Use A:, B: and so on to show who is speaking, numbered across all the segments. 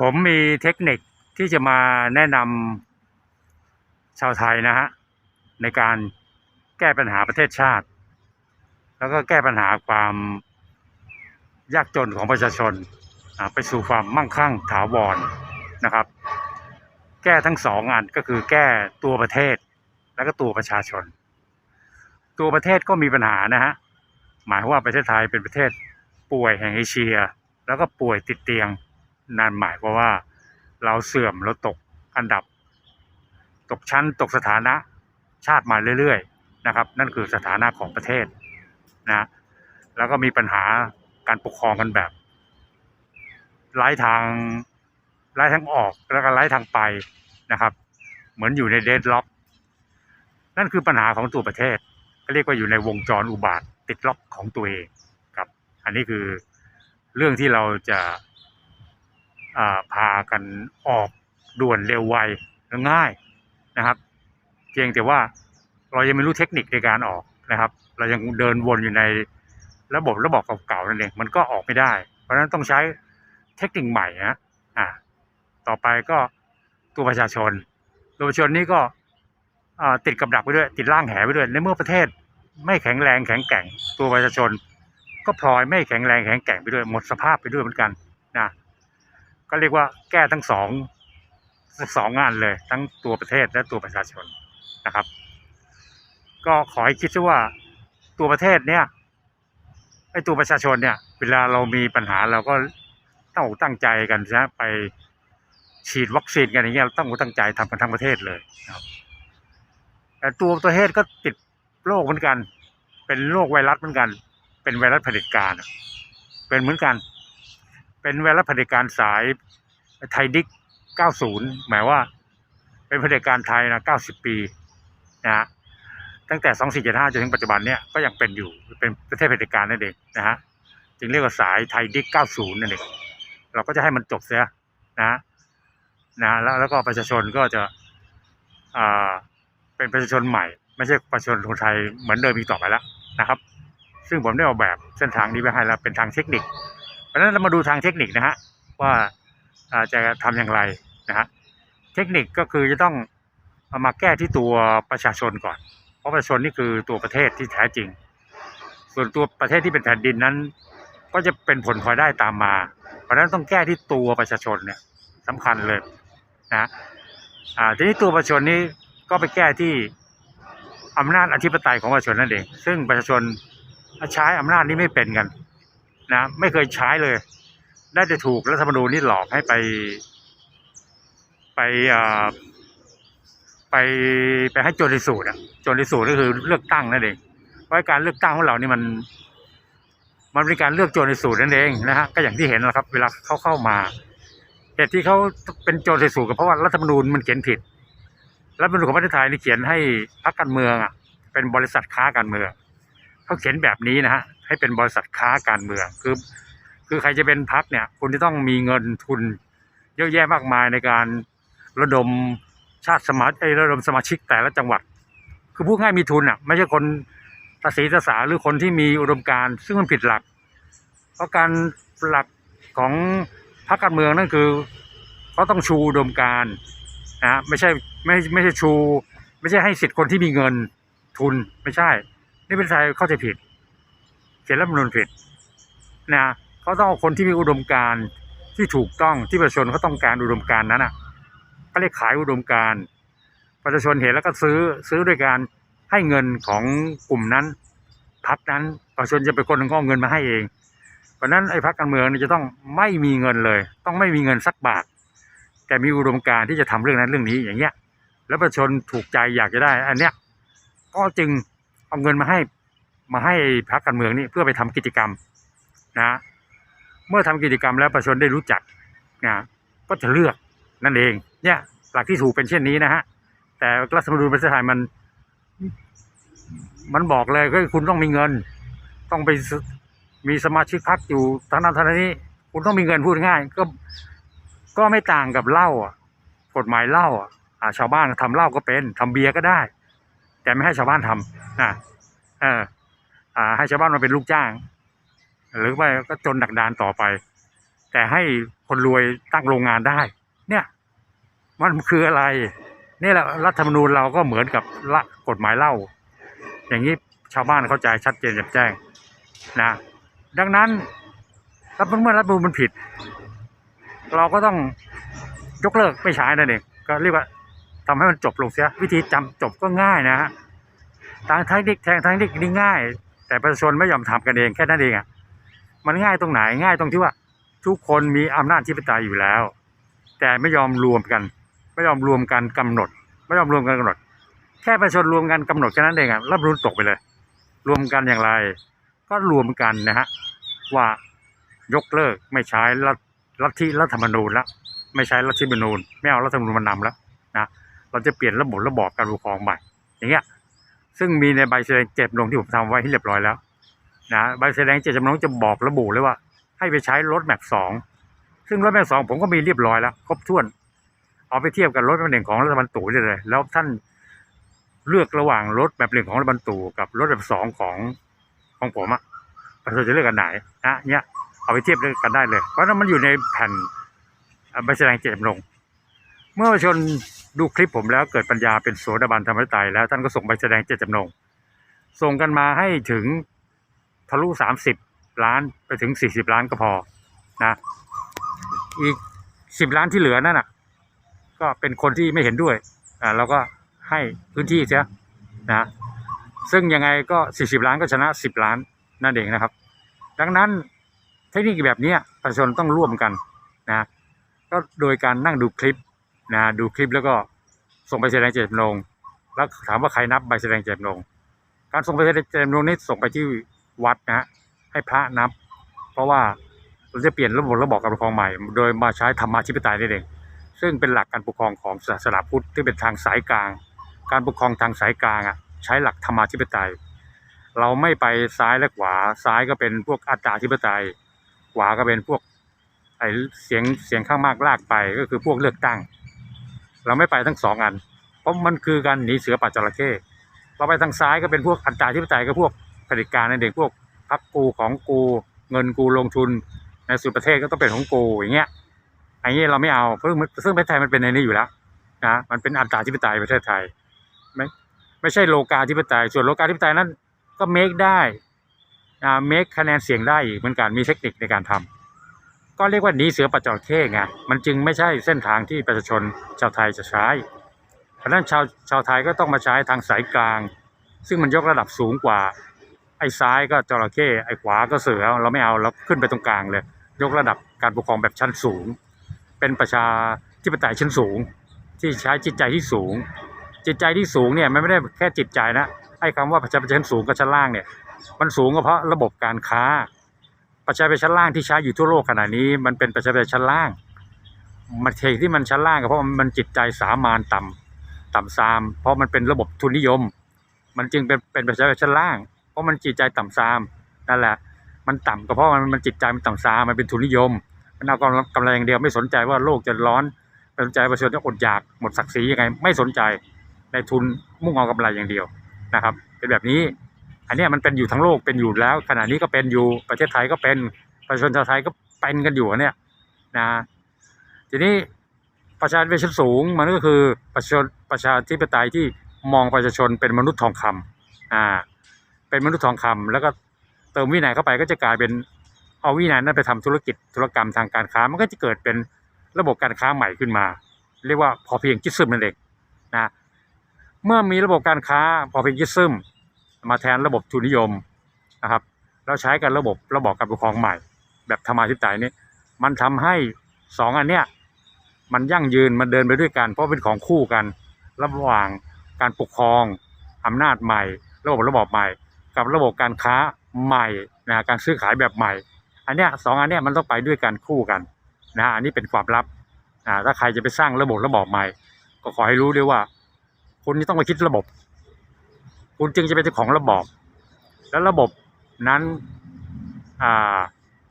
A: ผมมีเทคนิคที่จะมาแนะนำชาวไทยนะฮะในการแก้ปัญหาประเทศชาติ แล้วก็แก้ปัญหาความยากจนของประชาชนไปสู่ความมั่งคั่งถาวรนะครับ แก้ทั้งสองอันก็คือแก้ตัวประเทศแล้วก็ตัวประชาชน ตัวประเทศก็มีปัญหานะฮะหมายว่าประเทศไทยเป็นประเทศป่วยแห่งเอเชีย แล้วก็ป่วยติดเตียง นั่นหมายความว่าเราเสื่อมเราตกอันดับ ตกชั้นตกสถานะชาติมาเรื่อยๆนะครับ นั่นคือสถานะของประเทศนะแล้วก็มีปัญหาการปกครองกันแบบไร้ทางไร้ทางออกแล้วก็ไร้ทางไปนะครับ เหมือนอยู่ในเดดล็อก นั่นคือปัญหาของตัวประเทศก็เรียกว่าอยู่ในวงจรอุบาทติดล็อกของตัวเองครับ อันนี้คือเรื่องที่เราจะ พากันออกด่วนเร็วไวและง่ายนะครับ เพียงแต่ว่าเรายังไม่รู้เทคนิคในการออกนะครับ เรายังเดินวนอยู่ในระบบระบบเก่าๆนั่นเองมันก็ออกไม่ได้ เพราะฉะนั้นต้องใช้เทคนิคใหม่นะอ่าต่อไปก็ตัวประชาชน ตัวประชาชนนี่ก็ติดกับดักไปด้วย ติดร่างแหไปด้วยในเมื่อประเทศไม่แข็งแรงแข็งแกร่ง ตัวประชาชน ก็พลอยไม่แข็งแรงแข็งแกร่งไปด้วยหมดสภาพไปด้วยเหมือนกัน ก็เรียกว่าแก้ทั้งสองสองงานเลยทั้งตัวประเทศและตัวประชาชนนะครับ ก็ขอให้คิดซะว่าตัวประเทศเนี่ยไอ้ตัวประชาชนเนี่ย เวลาเรามีปัญหาเราก็ต้องตั้งใจกันนะไปฉีดวัคซีนกันอย่างเงี้ยเราต้องตั้งใจทำกันทั้งประเทศเลยครับแต่ตัวประเทศก็ติดโรคเหมือนกัน เป็นโรคไวรัสเหมือนกัน เป็นไวรัสเผด็จการเป็นเหมือนกัน เป็นไวรัสเผด็จการสายไทยดิก 90 หมายว่าเป็นเผด็จการไทยนะ 90 ปีนะฮะตั้งแต่ 2475จนถึงปัจจุบันเนี่ยก็ยังเป็นอยู่เป็นประเทศเผด็จการนั่นเองนะฮะจึงเรียกว่าสายไทยดิก 90 นั่นเองเราก็จะให้มันจบเสียนะนะแล้วแล้วก็ประชาชนก็จะอ่าเป็นประชาชนใหม่ ไม่ใช่ประชาชนคนไทยเหมือนเดิมอีกต่อไปแล้วนะครับ ซึ่งผมได้ออกแบบเส้นทางนี้ไปให้แล้วเป็นทางเทคนิค เพราะฉะนั้นเรามาดูทางเทคนิคนะฮะว่าจะทำอย่างไรนะฮะเทคนิคก็คือจะต้องเอามาแก้ที่ตัวประชาชนก่อน เพราะประชาชนนี่คือตัวประเทศที่แท้จริง ส่วนตัวประเทศที่เป็นแผ่นดินนั้น ก็จะเป็นผลพลอยได้ตามมา เพราะฉะนั้นต้องแก้ที่ตัวประชาชนเนี่ยสำคัญเลยนะอ่าทีนี้ตัวประชาชนนี้ก็ไปแก้ที่อำนาจอธิปไตยของประชาชนนั่นเอง ซึ่งประชาชนใช้อำนาจนี้ไม่เป็นกัน นะไม่เคยใช้เลย ได้แต่ถูกรัฐธรรมนูญนี่หลอกให้ไป ไปไปไปให้โจรในสูตรอะโจรในสูตรก็คือเลือกตั้งนั่นเองเพราะการเลือกตั้งของเรานี่มัน มันเป็นการเลือกโจรในสูตรนั่นเองนะฮะก็อย่างที่เห็นนะครับ เวลาเขาเข้ามาเหตุที่เขาเป็นโจรในสูตรก็เพราะว่ารัฐธรรมนูญมันเขียนผิด รัฐธรรมนูญของประเทศไทยนี่เขียนให้พรรคการเมืองอะเป็นบริษัทค้าการเมืองเขาเขียนแบบนี้นะฮะ ให้เป็นบริษัทค้าการเมืองคือคือใครจะเป็นพักเนี่ยคุณจะต้องมีเงินทุนเยอะแยะมากมายในการระดมชาติสมาชิกระดมสมาชิกแต่ละจังหวัด คือพูดง่ายมีทุนอะไม่ใช่คนตาสีตาสาหรือคนที่มีอุดมการณ์ซึ่งมันผิดหลัก เพราะการหลักของพรรคการเมืองนั่นคือเขาต้องชูอุดมการณ์นะไม่ใช่ไม่ไม่ใช่ชู ไม่ใช่ให้สิทธิ์คนที่มีเงินทุนไม่ใช่ นี่เป็นไทยเข้าใจผิด ขียนรัฐมนูญผิดนะเขาต้องเอาคนที่มีอุดมการณ์ที่ถูกต้องที่ประชาชนเขาต้องการอุดมการณ์นั้นอะก็เรียกขายอุดมการณ์ประชาชนเห็นแล้วก็ซื้อซื้อด้วยการให้เงินของกลุ่มนั้นพักนั้นประชาชนจะเป็นคนก็เอาเงินมาให้เอง เพราะนั้นไอ้พักการเมืองนี่จะต้องไม่มีเงินเลย ต้องไม่มีเงินสักบาท แต่มีอุดมการณ์ที่จะทำเรื่องนั้นเรื่องนี้อย่างเงี้ยแล้วประชาชนถูกใจอยากจะได้ อันเนี้ยก็จึงเอาเงินมาให้ มาให้พรรคการเมืองนี่เพื่อไปทำกิจกรรมนะเมื่อทำกิจกรรมแล้วประชาชนได้รู้จักนะก็จะเลือกนั่นเองเนี่ยหลักที่ถูกเป็นเช่นนี้นะฮะแต่รัฐธรรมนูญประเทศไทยมัน มันบอกเลยก็คุณต้องมีเงิน ต้องไปมีสมาชิกพรรคอยู่ทางนั้นทางนี้ คุณต้องมีเงินพูดง่าย ก็ก็ไม่ต่างกับเหล้ากฎหมายเหล้าอะอ่าชาวบ้านทำเหล้าก็เป็นทำเบียร์ก็ได้ แต่ไม่ให้ชาวบ้านทำนะเออ ให้ชาวบ้านมาเป็นลูกจ้าง หรือไม่ก็จนดักดานต่อไป แต่ให้คนรวยตั้งโรงงานได้ เนี่ย มันคืออะไร นี่แหละรัฐธรรมนูญเราก็เหมือนกับละกฎหมายเล่า อย่างนี้ชาวบ้านเข้าใจชัดเจนแจ่มแจ้งนะดังนั้นถ้าเมื่อรัฐธรรมนูญมันผิด เราก็ต้องยกเลิกไม่ใช้นั่นเองก็เรียกว่าทำให้มันจบลงเสีย วิธีจำจบก็ง่ายนะฮะทางเทคนิคแทงทางเทคนิคนี่ง่าย แต่ประชาชนไม่ยอมทำกันเองแค่นั้นเองอะมันง่ายตรงไหนง่ายตรงที่ว่า ทุกคนมีอำนาจที่ปไตยอยู่แล้ว แต่ไม่ยอมรวมกัน ไม่ยอมรวมกันกำหนด ไม่ยอมรวมกันกำหนด แค่ประชาชนรวมกันกำหนดแค่นั้นเองอะรับรู้ตกไปเลย รวมกันอย่างไร ก็รวมกันนะฮะว่ายกเลิกไม่ใช้รัฐลัทธิรัฐธรรมนูญล้วไม่ใช้รัฐธรรมนูญไม่เอารัฐธรรมนูญมานำแล้วนะเราจะเปลี่ยนระบบระบอบการปกครองใหม่อย่างเงี้ย ซึ่งมีในใบแสดงเจตจำนงที่ผมทำไว้ให้เรียบร้อยแล้วนะใบแสดงเจตจำนงจะบอกระบุเลยว่า ให้ไปใช้รถแมพสองซึ่งรถแมพสองผมก็มีเรียบร้อยแล้ว ครบถ้วน เอาไปเทียบกับรถแมพหนึ่งของรัฐบาลตู่ได้เลย แล้วท่านเลือกระหว่างรถแบบหนึ่งของรัฐบาลตู่กับรถแบบสองของของผมอะประชาชนจะเลือกกันไหนนะเนี่ยเอาไปเทียบกันได้เลย เพราะนั้นมันอยู่ในแผ่นใบแสดงเจตจำนงเมื่อประชาชน ดูคลิปผมแล้วเกิดปัญญาเป็นโสดาบันธรรมไตยแล้วท่านก็ส่งใบแสดงเจตจำนง ส่งกันมาให้ถึงทะลุสามสิบล้านไปถึงสี่สิบล้านก็พอนะอีกสิบล้านที่เหลือนั่นน่ะ ก็เป็นคนที่ไม่เห็นด้วยอ่าเราก็ให้พื้นที่เสียนะซึ่งยังไงก็สี่สิบล้านก็ชนะสิบล้านนั่นเองนะครับ ดังนั้นเทคนิคแบบนี้ประชาชนต้องร่วมกันนะก็โดยการนั่งดูคลิป นะดูคลิปแล้วก็ส่งใบแสดงเจตจำนงแล้วถามว่าใครนับใบแสดงเจตจำนงการส่งใบแสดงเจตจำนงนี้ส่งไปที่วัดนะฮะให้พระนับ เพราะว่าเราจะเปลี่ยนระบบระบอบการปกครองใหม่ โดยมาใช้ธรรมาธิปไตยนั่นเองซึ่งเป็นหลักการปกครองของศาสนาพุทธที่เป็นทางสายกลาง การปกครองทางสายกลางอะใช้หลักธรรมาธิปไตย เราไม่ไปซ้ายและขวาซ้ายก็เป็นพวกอัตตาธิปไตย ขวาก็เป็นพวกไอเสียงเสียงข้างมากลากไปก็คือพวกเลือกตั้ง เราไม่ไปทั้งสองอัน เพราะมันคือการหนีเสือป่าจระเข้เราไปทางซ้ายก็เป็นพวกอันตตาธิปไตยก็พวกผด็จการนั่นเองพวกพักกูของกูเงินกูลงทุนในสุดประเทศก็ต้องเป็นของกูอย่างเงี้ยอันนี้เราไม่เอาเพราะมันซึ่งประเทศไทยมันเป็นในนี้อยู่แล้วนะมันเป็นอันตตาธิปไตยประเทศไทยไม่ไม่ใช่โลกาธิปไตย ส่วนโลกาธิปไตยนั้นก็เมคได้อ่าเมคคะแนนเสียงได้อีกเหมือนกันมีเทคนิคในการทำ ก็เรียกว่าหนีเสือปัจจระเข้ไงมันจึงไม่ใช่เส้นทางที่ประชาชนชาวไทยจะใช้เพราะนั้นชาวชาวไทยก็ต้องมาใช้ทางสายกลาง ซึ่งมันยกระดับสูงกว่า ไอ้ซ้ายก็จระเข้ไอ้ขวาก็เสือเราไม่เอาเราขึ้นไปตรงกลางเลย ยกระดับการปกครองแบบชั้นสูง เป็นประชาธิปไตยชั้นสูง ที่ใช้จิตใจที่สูง จิตใจที่สูงเนี่ยมันไม่ได้แค่จิตใจนะไอ้คำว่าประชาธิปไตยชั้นสูงกับชั้นล่างเนี่ยมันสูงก็เพราะระบบการค้า ประชาธิปไตยชั้นล่างที่ใช้อยู่ทั่วโลกขณะนี้ มันเป็นประชาธิปไตยชั้นล่าง มันเทที่มันชั้นล่างก็เพราะมันจิตใจสามานต่ำต่ำซาม เพราะมันเป็นระบบทุนนิยม มันจึงเป็นเป็นประชาธิปไตยชั้นล่าง เพราะมันจิตใจต่ำซามนั่นแหละ มันต่ำก็เพราะมันมันจิตใจมันต่ำซามมันเป็นทุนนิยมมันเอากำกำไรอย่างเดียวไม่สนใจว่าโลกจะร้อนไม่สนใจประชาชนจะอดอยากหมดศักดิ์ศรียังไง ไม่สนใจในทุนมุ่งเอากำไรอย่างเดียวนะครับ เป็นแบบนี้ อันนี้มันเป็นอยู่ทั้งโลกเป็นอยู่แล้ว ขณะนี้ก็เป็นอยู่ประเทศไทยก็เป็นประชาชนชาวไทยก็เป็นกันอยู่อันเนี่ยนะทีนี้ประชาธิปไตยชั้นสูงมันก็คือประชาชนประชาธิปไตยที่มองประชาชนเป็นมนุษย์ทองคำอ่าเป็นมนุษย์ทองคำแล้วก็เติมวินัยเข้าไปก็จะกลายเป็นเอาวินัยนั้นไปทำธุรกิจธุรกรรมทางการค้า มันก็จะเกิดเป็นระบบการค้าใหม่ขึ้นมา เรียกว่าพอเพียงคิดซึมนั่นเองนะเมื่อมีระบบการค้าพอเพียงคิดซึม มาแทนระบบทุนนิยมนะครับแล้วใช้กันระบบระบบการปกครองใหม่ แบบธรรมาธิปไตยนี่มันทำให้สองอันเนี้ยมันยั่งยืนมันเดินไปด้วยกันเพราะเป็นของคู่กัน ระหว่างการปกครองอำนาจใหม่ ระบบระบบใหม่ กับระบบการค้าใหม่นะการซื้อขายแบบใหม่ อันเนี้ยสองอันเนี้ยมันต้องไปด้วยกันคู่กันนะอันนี้เป็นความลับอ่าถ้าใครจะไปสร้างระบบระบบใหม่ ก็ขอให้รู้ด้วยว่าคุณนี่ต้องมาคิดระบบ คุณจึงจะเป็นเจ้าของระบอบแล้วระบบนั้นอ่า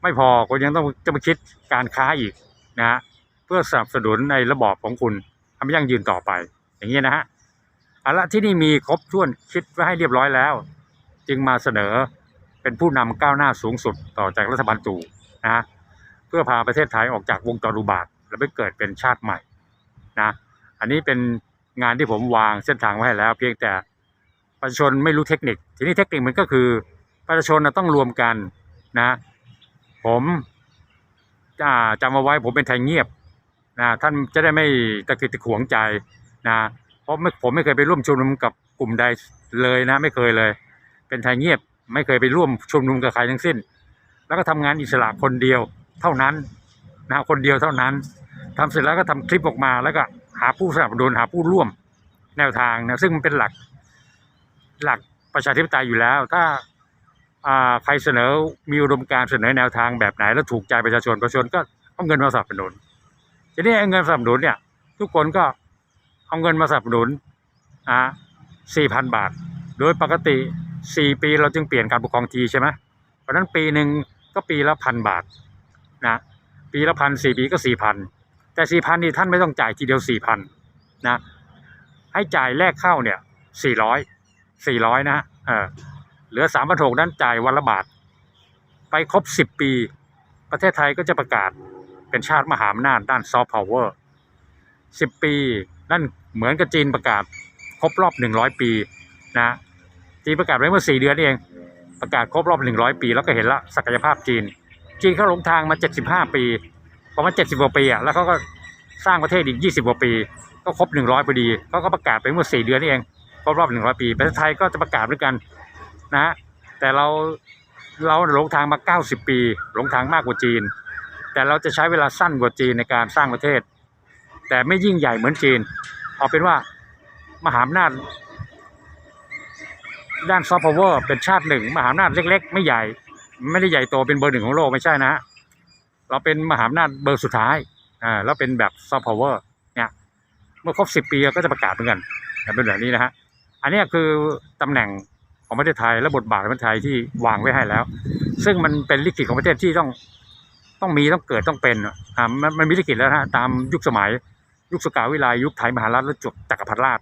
A: ไม่พอคุณยังต้องจะมาคิดการค้าอีกนะฮะเพื่อสนับสนุนในระบอบของคุณทำให้ยั่งยืนต่อไป อย่างนี้นะฮะเอาละที่นี่มีครบถ้วนคิดไว้ให้เรียบร้อยแล้ว จึงมาเสนอเป็นผู้นำก้าวหน้าสูงสุดต่อจากรัฐบาลตู่นะฮะเพื่อพาประเทศไทยออกจากวงจรอุบาท และไปเกิดเป็นชาติใหม่นะอันนี้เป็นงานที่ผมวางเส้นทางไว้ให้แล้ว เพียงแต่ ประชาชนไม่รู้เทคนิค ทีนี้เทคนิคมันก็คือประชาชนต้องรวมกันนะ ผมจำเอาไว้ผมเป็นไทยเงียบนะท่านจะได้ไม่ตะกิดตะขวงใจนะเพราะไม่ผมไม่เคยไปร่วมชุมนุมกับกลุ่มใดเลยนะ ไม่เคยเลย เป็นไทยเงียบ ไม่เคยไปร่วมชุมนุมกับใครทั้งสิ้น แล้วก็ทำงานอิสระคนเดียวเท่านั้นนะคนเดียวเท่านั้นทำเสร็จแล้วก็ทำคลิปออกมาแล้วก็หาผู้สนับสนุนหาผู้ร่วมแนวทางนะซึ่งมันเป็นหลัก หลักประชาธิปไตยอยู่แล้ว ถ้าใครเสนอมีอุดมการเสนอแนวทางแบบไหน แล้วถูกใจประชาชนประชาชนก็เอาเงินมาสนับสนุนทีนี้ไอ้เงินสนับสนุนเนี่ย ทุกคนก็เอาเงินมาสนับสนุนอ่าสี่พันบาท โดยปกติสี่ปีเราจึงเปลี่ยนการปกครองทีใช่ไหมเพราะฉะนั้นปีหนึ่งก็ปีละพันบาทนะปีละพันสี่ปีก็สี่พันแต่สี่พันนี่ท่านไม่ต้องจ่ายทีเดียวสี่พันนะให้จ่ายแลกเข้าเนี่ยสี่ร้อย สี่ร้อยนะฮะเออเหลือสามพันหกนั้นจ่ายวันละบาท ไปครบสิบปี ประเทศไทยก็จะประกาศเป็นชาติมหาอำนาจด้านซอฟต์พาวเวอร์สิบปี นั่นเหมือนกับจีนประกาศครบรอบหนึ่งร้อยปีนะจีนประกาศไว้เมื่อสี่เดือนเอง ประกาศครบรอบหนึ่งร้อยปี แล้วก็เห็นละศักยภาพจีน จีนเขาหลงทางมาเจ็ดสิบห้าปีประมาณเจ็ดสิบกว่าปีอะแล้วเขาก็สร้างประเทศอีกยี่สิบกว่าปี ก็ครบหนึ่งร้อยพอดีเขาก็ประกาศไปเมื่อสี่เดือนนี่เอง รบรอบหนึ่งร้อยปีประเทศไทยก็จะประกาศด้วยกันนะฮะแต่เราเราหลงทางมาเก้าสิบปีหลงทางมากกว่าจีน แต่เราจะใช้เวลาสั้นกว่าจีนในการสร้างประเทศ แต่ไม่ยิ่งใหญ่เหมือนจีน เอาเป็นว่ามหาอำนาจด้านซอฟต์พาวเวอร์เป็นชาติหนึ่ง มหาอำนาจเล็ก ๆ ไม่ใหญ่ ไม่ได้ใหญ่โตเป็นเบอร์หนึ่งของโลกไม่ใช่นะฮะเราเป็นมหาอำนาจเบอร์สุดท้ายอ่าแล้วเป็นแบบซอฟต์พาวเวอร์เนี่ยเมื่อครบสิบปีก็จะประกาศเหมือนกันแต่เป็นแบบนี้นะฮะ อันนี้คือตำแหน่งของประเทศไทยและบทบาทของประเทศไทยที่วางไว้ให้แล้ว ซึ่งมันเป็นลิขิตของประเทศที่ต้องต้องมีต้องเกิดต้องเป็นอ่ามันมันมีลิขิตแล้วนะฮะตามยุคสมัย ยุคสกาวิไลยุคไทยมหาราชและจุกจักรพรรดิราช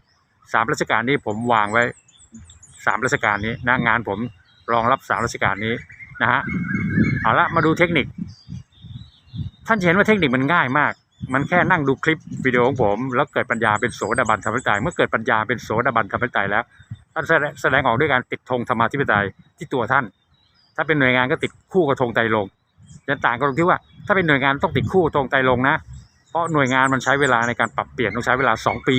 A: สามรัชกาลนี้ผมวางไว้สามรัชกาลนี้นะงานผมรองรับสามรัชกาลนี้นะฮะเอาละมาดูเทคนิค ท่านเห็นว่าเทคนิคมันง่ายมาก มันแค่นั่งดูคลิปวิดีโอของผม แล้วเกิดปัญญาเป็นโสดาบันธรรมธิปไตยเมื่อเกิดปัญญาเป็นโสดาบันธรรมธิปไตยแล้วท่านแสดงออกด้วยการติดธงธรรมาธิปไตยที่ตัวท่าน ถ้าเป็นหน่วยงานก็ติดคู่กับธงไตรลงค์จะต่างกันตรงที่ว่า ถ้าเป็นหน่วยงานต้องติดคู่ธงไตรลงนะ เพราะหน่วยงานมันใช้เวลาในการปรับเปลี่ยนต้องใช้เวลาสองปี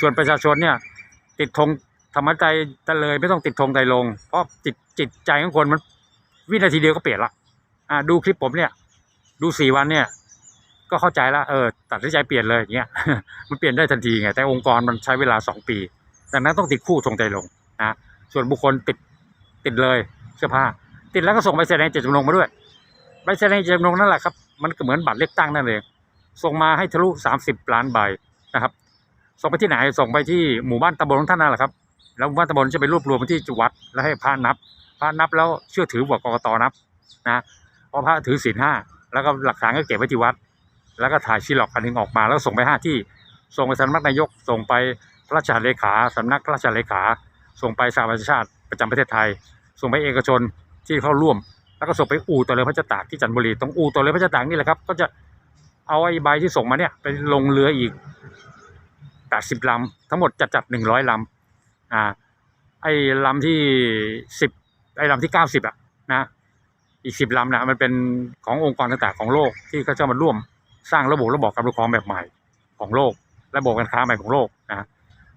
A: ส่วนประชาชนเนี่ยติดธงธรรมใจตะเลยไม่ต้องติดธงไตรลง เพราะจิตจิตใจของคนมันวินาทีเดียวก็เปลี่ยนละอ่าดูคลิปผมเนี่ยดูสี่วันเนี่ย ก็เข้าใจละเออตัดสินใจเปลี่ยนเลยอย่างเงี้ยมันเปลี่ยนได้ทันทีไงแต่องค์กรมันใช้เวลาสองปี ดังนั้นต้องติดคู่ธงไตรลงนะส่วนบุคคลติดติดเลยเสื้อผ้าติดแล้วก็ส่งใบแสดงเจตจำนงมาด้วยใบแสดงเจตจำนงนั่นแหละครับมันก็เหมือนบัตรเลือกตั้งนั่นเองส่งมาให้ทะลุสามสิบล้านใบนะครับ ส่งไปที่ไหนส่งไปที่หมู่บ้านตำบลของท่านนั่นแหละครับแล้วหมู่บ้านตำบลจะไปรวบรวมไปที่จุวัดแล้วให้พระนับพระนับแล้วเชื่อถือกว่ากกตนับนะเพราะพระถือศีลห้าแล้วก็หลักฐานก็เก็บไว้ที่วัด แล้วก็ถ่ายชีล็อกอันนึงออกมาแล้วส่งไปห้าที่ ส่งไปสำนักนายก ส่งไปพระราชเลขาสำนักพระราชเลขา ส่งไปสหประชาชาติประจำประเทศไทย ส่งไปเอกชนที่เข้าร่วม แล้วก็ส่งไปอู่ต่อเรือพระเจ้าตากที่จันทบุรีตรงอู่ต่อเรือพระเจ้าตากนี่แหละครับก็จะเอาไอ้ใบที่ส่งมาเนี่ยไปลงเรืออีกแปดสิบลำทั้งหมดจัดจัดหนึ่งร้อยลำอ่าไอ้ลำที่สิบไอ้ลำที่เก้าสิบอะนะอีกสิบลำนะมันเป็นขององค์กรต่างๆของโลกที่เขาจะมาร่วม สร้างระบบระบบการปกครองแบบใหม่ของโลก ระบบการค้าใหม่ของโลกนะ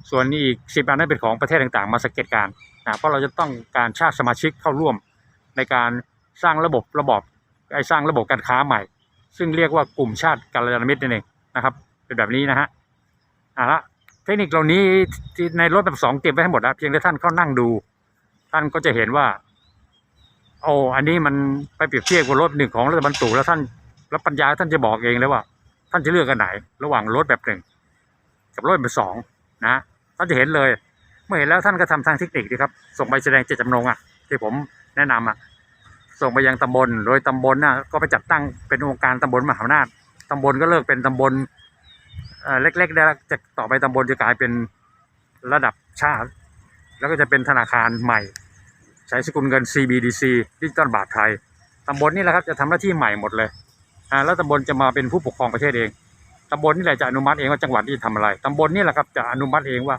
A: ส่วนอีกสิบอันนั้นเป็นของประเทศต่างๆ มาสังเกตการนะเพราะเราจะต้องการชาติสมาชิกเข้าร่วมในการสร้างระบบระบบไอ้สร้างระบบการค้าใหม่ ซึ่งเรียกว่ากลุ่มชาติกัลยาณมิตรนั่นเองนะครับ เป็นแบบนี้นะฮะอะละเทคนิคเหล่านี้ที่ในรถแบบสองเตรียมไว้ให้หมดแล้วเพียงแต่ท่านเข้านั่งดู ท่านก็จะเห็นว่าโอ้อันนี้มันไปเปรียบเทียบกับรถหนึ่งของรัฐบรรทุกแล้วท่าน แล้วปัญญาท่านจะบอกเองเลยว่า ท่านจะเลือกกันไหน ระหว่างรถแบบหนึ่ง กับรถแบบสองนะท่านจะเห็นเลย เมื่อเห็นแล้วท่านก็ทำทางเทคนิคดีครับ ส่งใบแสดงเจตจำนงอะที่ผมแนะนำอะส่งไปยังตำบลโดยตำบลน่ะก็ไปจัดตั้งเป็นองค์การตำบลมหาอำนาจตำบลก็เลิกเป็นตำบลเล็กๆได้แล้วจะต่อไปตำบลจะกลายเป็นระดับชาติ แล้วก็จะเป็นธนาคารใหม่ ใช้สกุลเงิน CBDC ดิจิตอลบาทไทยตำบลนี่แหละครับจะทำหน้าที่ใหม่หมดเลย อ่าแล้วตำบลจะมาเป็นผู้ปกครองประเทศเองตำบลนี่แหละจะอนุมัติเองว่าจังหวัดนี้จะทำอะไรตำบลนี่แหละครับจะอนุมัติเองว่า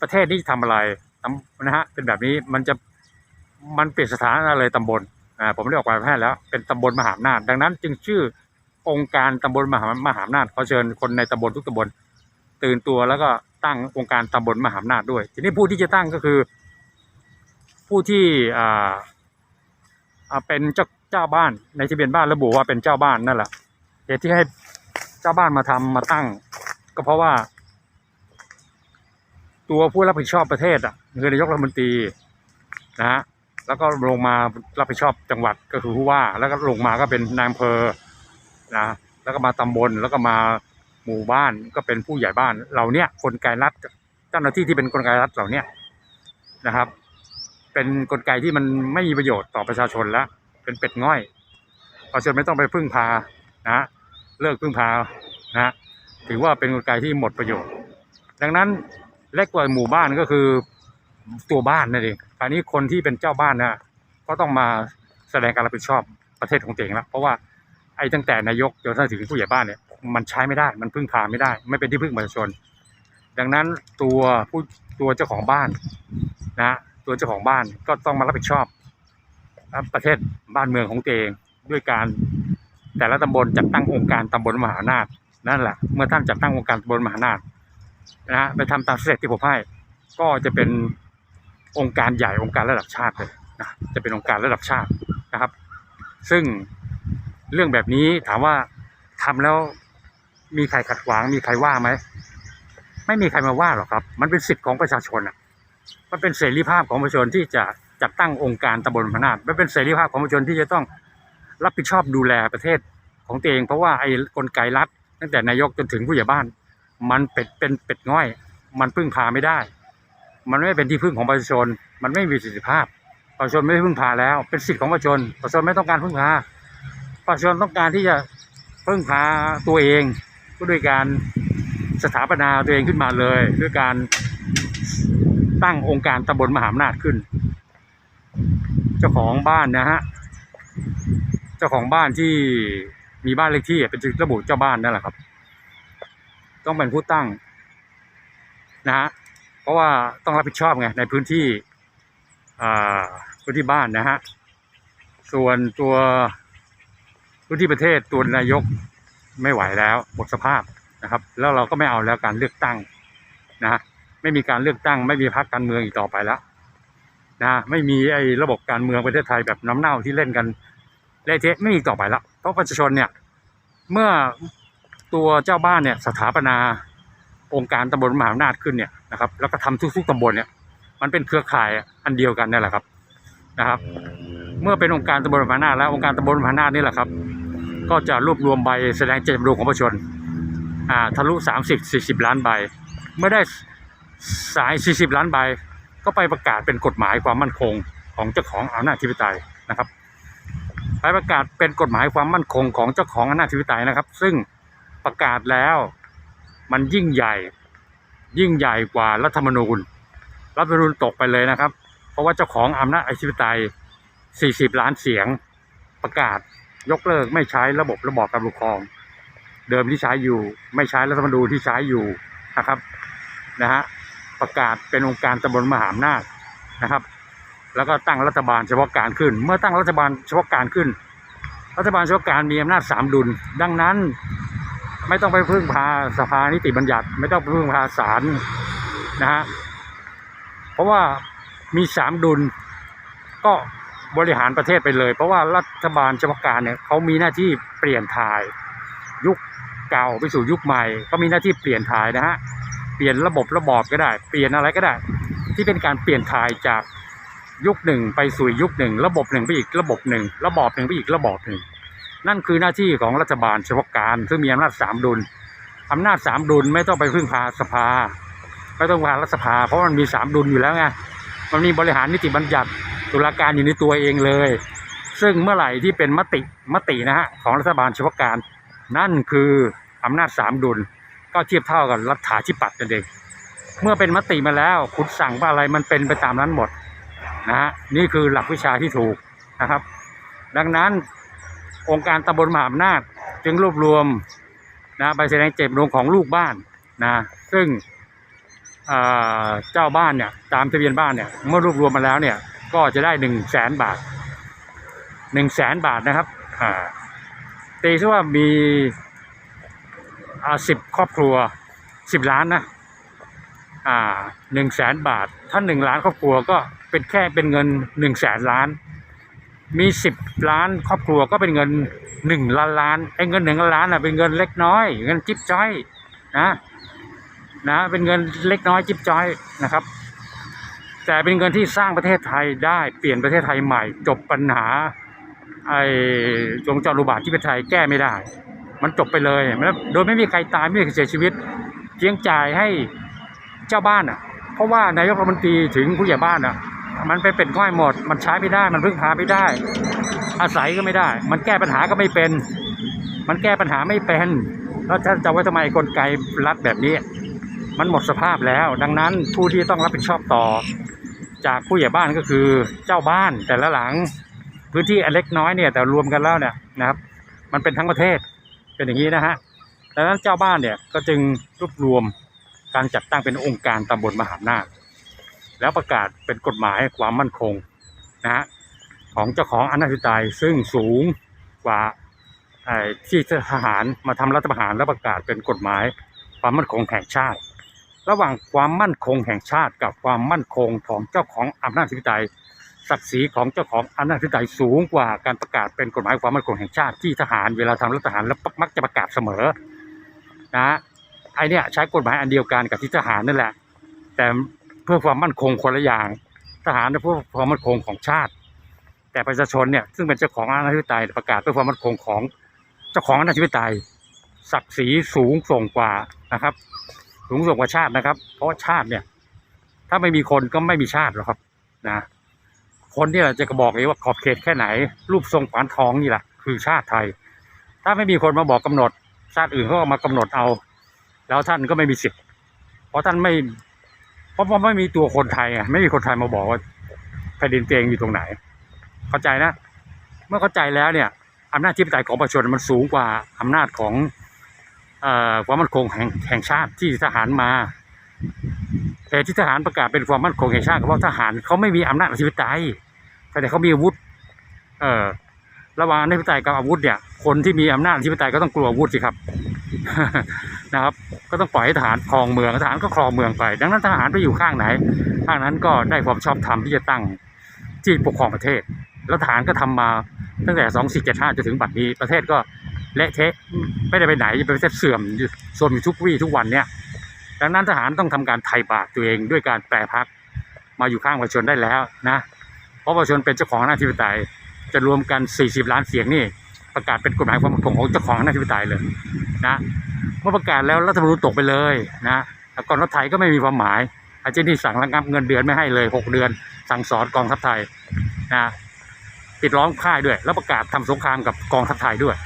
A: ประเทศนี้จะทำอะไรตำนะฮะเป็นแบบนี้มันจะมันเปลี่ยนสถานะเลยตำบลอ่าผมได้ออกไปแพทย์แล้ว เป็นตำบลมหาอำนาจดังนั้น จึงชื่อองค์การตำบลมหามหาอำนาจขอเชิญคนในตำบลทุกตำบลตื่นตัวแล้วก็ตั้งองค์การตำบลมหาอำนาจด้วย ทีนี้ผู้ที่จะตั้งก็คือ ผู้ที่อ่าเป็นเจ้า เจ้าบ้านในทะเบียนบ้านระบุว่าเป็นเจ้าบ้านนั่นแหละเหตุที่ให้เจ้าบ้านมาทำมาตั้ง ก็เพราะว่า ตัวผู้รับผิดชอบประเทศอะคือนายกรัฐมนตรีนะฮะแล้วก็ลงมารับผิดชอบจังหวัดก็คือผู้ว่า แล้วก็ลงมาก็เป็นนายอำเภอนะแล้วก็มาตำบลแล้วก็มาหมู่บ้านก็เป็นผู้ใหญ่บ้านเหล่าเนี้ยกลไกรัฐเจ้าหน้าที่ที่เป็นกลไกรัฐเหล่าเนี้ยนะครับ เป็นกลไกที่มันไม่มีประโยชน์ต่อประชาชนแล้ว เป็นเป็ดง่อยประชาชนไม่ต้องไปพึ่งพานะเลิกพึ่งพานะฮะถือว่าเป็นกลไกที่หมดประโยชน์ ดังนั้นเล็กกว่าหมู่บ้านก็คือตัวบ้านนั่นเองคราวนี้คนที่เป็นเจ้าบ้านนะก็ต้องมาแสดงการรับผิดชอบประเทศของตัวเองแล้วเพราะว่าไอ้ตั้งแต่นายกจนถึงผู้ใหญ่บ้านเนี่ยมันใช้ไม่ได้ มันพึ่งพาไม่ได้ ไม่เป็นที่พึ่งประชาชน ดังนั้นตัวผู้ตัวเจ้าของบ้านนะตัวเจ้าของบ้านก็ต้องมารับผิดชอบ ประเทศบ้านเมืองของตัวเองด้วยการแต่ละตำบลจัดตั้งองค์การตำบลมหาอำนาจนั่นแหละเมื่อท่านจัดตั้งองค์การตำบลมหาอำนาจนะฮะไปทำตามเสเต็ปที่ผมให้ก็จะเป็นองค์การใหญ่องค์การระดับชาติเลยนะจะเป็นองค์การระดับชาตินะครับ ซึ่งเรื่องแบบนี้ถามว่าทำแล้วมีใครขัดขวางมีใครว่าไหมไม่มีใครมาว่าหรอกครับ มันเป็นสิทธิ์ของประชาชนอะ มันเป็นเสรีภาพของประชาชนที่จะ จัดตั้งองค์การตำบลมหาอำนาจมันเป็นเสรีภาพของประชาชนที่จะต้องรับผิดชอบดูแลประเทศของตัวเอง เพราะว่าไอ้กลไกรัฐตั้งแต่นายกจนถึงผู้ใหญ่บ้าน มันเป็ดเป็นเป็ดง่อย มันพึ่งพาไม่ได้ มันไม่เป็นที่พึ่งของประชาชน มันไม่มีประสิทธิภาพ ประชาชนไม่พึ่งพาแล้ว เป็นสิทธิของประชาชน ประชาชนไม่ต้องการพึ่งพา ประชาชนต้องการที่จะพึ่งพาตัวเองก็ด้วยการสถาปนาตัวเองขึ้นมาเลย ด้วยการตั้งองค์การตำบลมหาอำนาจขึ้น เจ้าของบ้านนะฮะ เจ้าของบ้านที่มีบ้านเลขที่เป็นระบุเจ้าบ้านนั่นแหละครับ ต้องเป็นผู้ตั้งนะฮะ เพราะว่าต้องรับผิดชอบไงในพื้นที่อ่าพื้นที่บ้านนะฮะ ส่วนตัวพื้นที่ประเทศตัวนายกไม่ไหวแล้วหมดสภาพนะครับ แล้วเราก็ไม่เอาแล้วการเลือกตั้งนะฮะไม่มีการเลือกตั้ง ไม่มีพรรคการเมืองอีกต่อไปแล้ว นะไม่มีไอ้ระบบการเมืองประเทศไทยแบบน้ำเน่าที่เล่นกันเละเทะไม่มีอีกต่อไปแล้วเพราะประชาชนเนี่ยเมื่อตัวเจ้าบ้านเนี่ยสถาปนาองค์การตำบลมหาอำนาจขึ้นเนี่ยนะครับแล้วก็ทำทุกๆตำบลเนี่ยมันเป็นเครือข่ายอันเดียวกันนั่แหละครับนะครับ เมื่อเป็นองค์การตำบลมหาอำนาจแล้วองค์การตำบลมหาอำนาจนี่แหละครับ ก็จะรวบรวมใบแสดงเจตจำนงของประชาชนอ่าทะลุสามสิบสี่สิบล้านใบ เมื่อได้สายสี่สิบล้านใบ ก็ไปประกาศเป็นกฎหมายความมั่นคงของเจ้าของอำนาจธิปไตยนะครับไปประกาศเป็นกฎหมายความมั่นคงของเจ้าของอำนาจธิปไตยนะครับ ซึ่งประกาศแล้วมันยิ่งใหญ่ ยิ่งใหญ่กว่ารัฐธรรมนูญ รัฐธรรมนูญตกไปเลยนะครับ เพราะว่าเจ้าของอำนาจอธิปไตย 40 ล้านเสียงประกาศยกเลิกไม่ใช้ระบบระบอบการปกครอง เดิมที่ใช้อยู่ ไม่ใช้รัฐธรรมนูญที่ใช้อยู่นะครับนะฮะ ประกาศเป็นองค์การตำบลมหาอำนาจนะครับ แล้วก็ตั้งรัฐบาลเฉพาะการขึ้น เมื่อตั้งรัฐบาลเฉพาะการขึ้น รัฐบาลเฉพาะการมีอำนาจสามดุล ดังนั้นไม่ต้องไปพึ่งพาสภานิติบัญญัติ ไม่ต้องไปพึ่งพาศาลนะฮะเพราะว่ามีสามดุลก็บริหารประเทศไปเลย เพราะว่ารัฐบาลเฉพาะการเนี่ยเขามีหน้าที่เปลี่ยนถ่าย ยุคเก่าไปสู่ยุคใหม่ ก็มีหน้าที่เปลี่ยนถ่ายนะฮะ ปลี่ยนระบบระบอบก็ได้ เปลี่ยนอะไรก็ได้ ที่เป็นการเปลี่ยนถ่ายจากยุคหนึ่งไปสู่ยุคหนึ่ง ระบบหนึ่งไปอีกระบบหนึ่ง ระบอบหนึ่งไปอีกระบอบหนึ่ง นั่นคือหน้าที่ของรัฐบาลเฉพาะการซึ่งมีอำนาจสามดุลอำนาจสามดุลไม่ต้องไปพึ่งพาสภาไม่ต้องพารัฐสภา เพราะมันมีสามดุลอยู่แล้วไงมันมีบริหารนิติบัญญัติตุลาการอยู่ในตัวเองเลย ซึ่งเมื่อไหร่ที่เป็นมติมตินะฮะของรัฐบาลเฉพาะการ นั่นคืออำนาจสามดุล ก็เทียบเท่ากับรัฐาธิปัตย์นั่นเองเมื่อเป็นมติมาแล้วคุณสั่งว่าอะไรมันเป็นไปตามนั้นหมดนะฮะนี่คือหลักวิชาที่ถูกนะครับ ดังนั้นองค์การตำบลมหาอำนาจจึงรวบรวมนะใบแสดงเจตจำนงของลูกบ้านนะซึ่งเจ้าบ้านเนี่ยตามทะเบียนบ้านเนี่ยเมื่อรวบรวมมาแล้วเนี่ยก็จะได้หนึ่งแสนบาทหนึ่งแสนบาทนะครับอ่าตีซะว่ามี อ่าสิบครอบครัวสิบล้านนะอ่าหนึ่งแสนบาท ถ้าหนึ่งล้านครอบครัวก็เป็นแค่เป็นเงินหนึ่งแสนล้าน มีสิบล้านครอบครัวก็เป็นเงินหนึ่งล้านล้านไอ้เงินหนึ่งล้านล้านอะเป็นเงินเล็กน้อย เงินจิ๊บจ้อยนะนะเป็นเงินเล็กน้อยจิ๊บจ้อยนะครับ แต่เป็นเงินที่สร้างประเทศไทยได้เปลี่ยนประเทศไทยใหม่ จบปัญหาไอ้จงจอรุบาทที่ประเทศไทยแก้ไม่ได้ มันจบไปเลยโดยไม่มีใครตายไม่มีใครเสียชีวิตเพียงจ่ายให้เจ้าบ้านอะ เพราะว่านายกรัฐมนตรีถึงผู้ใหญ่บ้านอะ มันไปเป็นก้อยหมด มันใช้ไม่ได้ มันพึ่งพาไม่ได้ อาศัยก็ไม่ได้ มันแก้ปัญหาก็ไม่เป็น มันแก้ปัญหาไม่เป็นแล้วท่านจะไว้ทำไมกลไกรัฐแบบนี้ มันหมดสภาพแล้ว ดังนั้นผู้ที่ต้องรับผิดชอบต่อ จากผู้ใหญ่บ้านก็คือเจ้าบ้านแต่ละหลังพื้นที่เล็กน้อยเนี่ยแต่รวมกันแล้วเนี่ยนะครับ มันเป็นทั้งประเทศ เป็นอย่างนี้นะฮะดังนั้นเจ้าบ้านเนี่ยก็จึงรวบรวมการจัดตั้งเป็นองค์การตำบลมหาอำนาจแล้วประกาศเป็นกฎหมายความมั่นคงนะฮะของเจ้าของอำนาจธิปไตยซึ่งสูงกว่าที่ทหารมาทำรัฐประหารแล้วประกาศเป็นกฎหมายความมั่นคงแห่งชาติ ระหว่างความมั่นคงแห่งชาติกับความมั่นคงของเจ้าของอำนาจธิปไตย ศักดิ์ศรีของเจ้าของอำนาจธิปไตยสูงกว่าการประกาศเป็นกฎหมายความมั่นคงแห่งชาติที่ทหารเวลาทำรัฐประหารแล้วมักจะประกาศเสมอนะฮะไอเนี่ยใช้กฎหมายอันเดียวกันกับที่ทหารนั่นแหละ แต่เพื่อความมั่นคงคนละอย่าง ทหารเพื่อความมั่นคงของชาติ แต่ประชาชนเนี่ยซึ่งเป็นเจ้าของอำนาจธิปไตยประกาศเพื่อความมั่นคงของเจ้าของอำนาจธิปไตยศักดิ์ศรีสูงส่งกว่านะครับ สูงส่งกว่าชาตินะครับ เพราะชาติเนี่ย ถ้าไม่มีคนก็ไม่มีชาติหรอกครับนะ คนเนี่ยจะกระบอกเลยว่าขอบเขตแค่ไหน รูปทรงขวานทองนี่แหละคือชาติไทย ถ้าไม่มีคนมาบอกกำหนด ชาติอื่นเขาก็มากำหนดเอา แล้วท่านก็ไม่มีสิทธิ์เพราะท่านไม่ เพราะว่าไม่มีตัวคนไทยอะไม่มีคนไทยมาบอกว่าแผ่นดินเตัวเองอยู่ตรงไหน เข้าใจนะ เมื่อเข้าใจแล้วเนี่ยอำนาจที่ปไตยของประชาชนมันสูงกว่าอำนาจของเอ่อความมั่นคงแห่งแห่งชาติที่ทหารมา แต่ที่ทหารประกาศเป็นความมั่นคงแห่งชาติก็เพราะทหารเขาไม่มีอำนาจอธิปไตยแต่เขามีอาวุธ เอ่อระหว่างอธิปไตยกับอาวุธเนี่ย คนที่มีอำนาจอธิปไตยก็ต้องกลัวอาวุธสิครับนะครับ ก็ต้องปล่อยให้ทหารครองเมืองทหารก็ครองเมืองไป ดังนั้นทหารไปอยู่ข้างไหนข้างนั้นก็ได้ความชอบธรรมที่จะตั้งที่ปกครองประเทศ แล้วทหารก็ทำมาตั้งแต่ 2475จนถึงบัดนี้ประเทศก็เละเทะไม่ได้ไปไหนเป็นประเทศเสื่อมอยู่ส่วนทุกวี่ทุกวันเนี่ย ดังนั้นทหารต้องทำการไถ่บาตรตัวเองด้วยการแปรพักมาอยู่ข้างประชาชนได้แล้วนะ เพราะประชาชนเป็นเจ้าของอำนาจธิปไตยจะรวมกัน 40 ล้านเสียงนี่ประกาศเป็นกฎหมายความมั่นคงของเจ้าของอำนาจธิปไตยเลยนะเมื่อประกาศแล้วรัฐธรรมนูญตกไปเลยนะแล้วกองทัพไทยก็ไม่มีความหมายอาจารย์ที่สั่งระงับเงินเดือนไม่ให้เลย 6 เดือน สั่งสอนกองทัพไทยนะปิดล้อมค่ายด้วย แล้วประกาศทำสงครามกับกองทัพไทยด้วย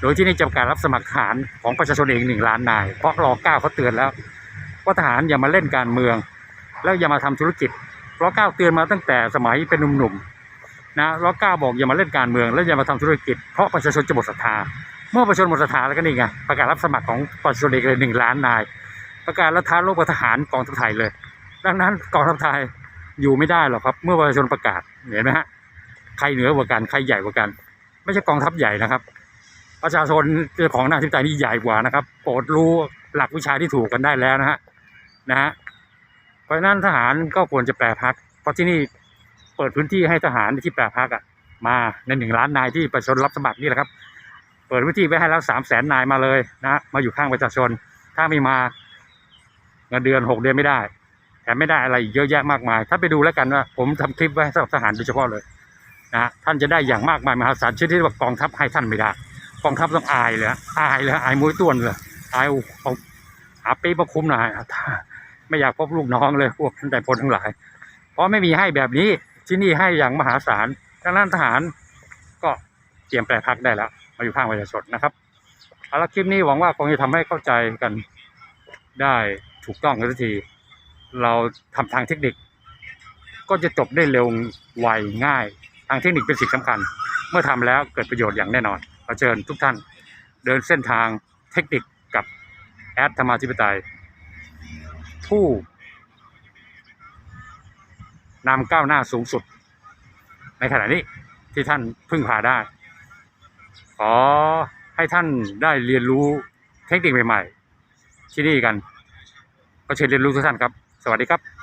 A: โดยที่นี่จะประกาศรับสมัครทหารของประชาชนเองหนึ่งล้านนาย เพราะรอเก้าเขาเตือนแล้ว ว่าทหารอย่ามาเล่นการเมือง แล้วอย่ามาทำธุรกิจรอเก้าเตือนมาตั้งแต่สมัยเป็นหนุ่มๆนะรอเก้าบอกอย่ามาเล่นการเมือง แล้วอย่ามาทำธุรกิจเพราะประชาชนจะหมดศรัทธาเมื่อประชาชนหมดศรัทธาแล้วก็นี่ไงประกาศรับสมัครของประชาชนเองเลยหนึ่งล้านนาย ประกาศรัฐาโลกทหารกองทัพไทยเลย ดังนั้นกองทัพไทยอยู่ไม่ได้หรอกครับ เมื่อประชาชนประกาศเห็นไหมฮะใครเหนือกว่ากันใครใหญ่กว่ากัน ไม่ใช่กองทัพใหญ่นะครับ ประชาชนเจ้าของหน้าที่ปไตยนี่ใหญ่กว่านะครับ โปรดรู้หลักวิชาที่ถูกกันได้แล้วนะฮะ นะฮะเพราะฉะนั้นทหารก็ควรจะแปรพัก เพราะที่นี่เปิดพื้นที่ให้ทหารที่แปรพักอะมาในหนึ่งล้านนายที่ประชาชนรับสมัครนี่แหละครับ เปิดพื้นที่ไว้ให้แล้วสามแสนนายมาเลยนะมาอยู่ข้างประชาชน ถ้าไม่มาเงินเดือนหกเดือนไม่ได้แถมไม่ได้อะไรเยอะแยะมากมาย ถ้าไปดูแล้วกันว่า ผมทำคลิปไว้สำหรับทหารโดยเฉพาะเลยนะท่านจะได้อย่างมากมายมหาศาลชนิดที่ว่ากองทัพให้ท่านไม่ได้กองทัพต้องอายเลยอายเลยอายมวยต้วนเลยอายเอาหาปีมาคุมหน่อย ไม่อยากพบลูกน้องเลยพวกท่านแต่พลทั้งหลาย เพราะไม่มีให้แบบนี้ที่นี่ให้อย่างมหาศาลดังนั้นทหารก็เตรียมแปรพักได้แล้ว มาอยู่ข้างประชาชนนะครับเอาละคลิปนี้หวังว่าคงจะทำให้เข้าใจกันได้ถูกต้องกันสักที เราทำทางเทคนิค ก็จะจบได้เร็วไวง่าย ทางเทคนิคเป็นสิ่งสำคัญ เมื่อทำแล้วเกิดประโยชน์อย่างแน่นอนขอเชิญทุกท่านเดินเส้นทางเทคนิคกับแอดธรรมาธิปไตย ผู้นำก้าวหน้าสูงสุด ในขณะนี้ที่ท่านพึ่งพาได้ ขอให้ท่านได้เรียนรู้เทคนิคใหม่ ๆ ที่นี่กัน ก็เชิญเรียนรู้ทุกท่านครับ สวัสดีครับ